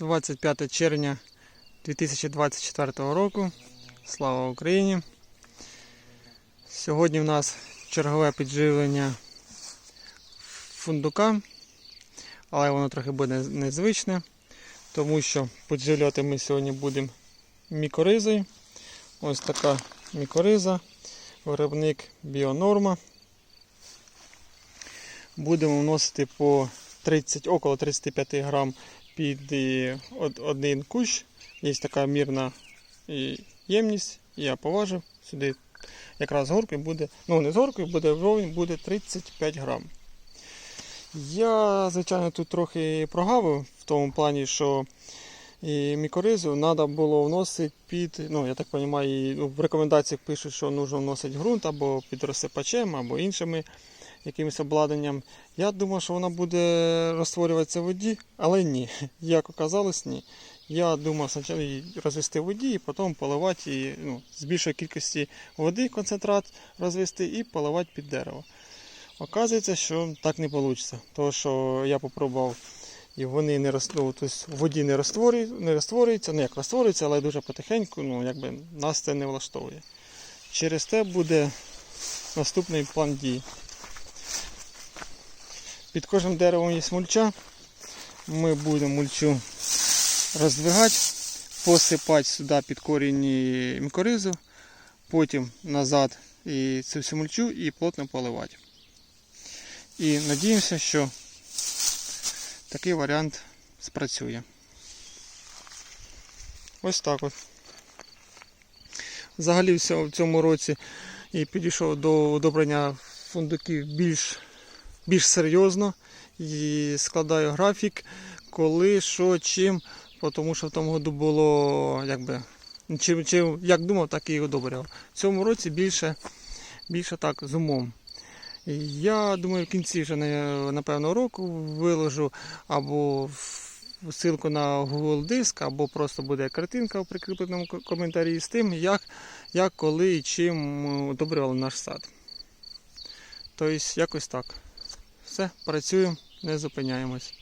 25 червня 2024 року. Слава Україні! Сьогодні в нас чергове підживлення фундука, але воно трохи буде незвичне, тому що підживлювати ми сьогодні будемо мікоризою. Ось така мікориза, виробник Біонорма. Будемо вносити по 30, около 35 грам під один кущ. Є така мірна ємність. Я поважив сюди якраз з горкою буде, ну не з горкою, буде вровень, буде 35 грам. Я, звичайно, тут трохи прогавив в тому плані, що і мікоризу треба було вносити під, ну я так розумію, в рекомендаціях пишуть, що потрібно вносити ґрунт або під розсипачем, або іншими якимось обладнанням. Я думав, що вона буде розтворюватися в воді, але ні. Як оказалось, ні. Я думав спочатку її розвести в воді і потім поливати її, ну, з більшої кількості води концентрат розвести і поливати під дерево. Оказується, що так не вийде. Тому що я спробував і вони не роз... ну, тобто в воді не, розтворює... не розтворюються, ну як розтворюються, але дуже потихеньку, ну якби нас це не влаштовує. Через те буде наступний план дій. Під кожним деревом є мульча. Ми будемо мульчу роздвигати, посипати сюди під корінь мікоризу, потім назад і цю всю мульчу і плотно поливати. І надіємося, що такий варіант спрацює. Ось так от. Взагалі в цьому році і підійшов до одобрення фундуків більш, більш серйозно і складаю графік, коли, що, чим, тому що в тому году було якби. Чим, чим, як думав, так і одобряв. В цьому році більше, більше так з умом. Я думаю, в кінці вже напевно року виложу або ссылку на Google диск, або просто буде картинка в прикріпленому коментарі з тим, як, як коли і чим одобрювали наш сад. Тобто, якось так. Все, працюємо, не зупиняємось.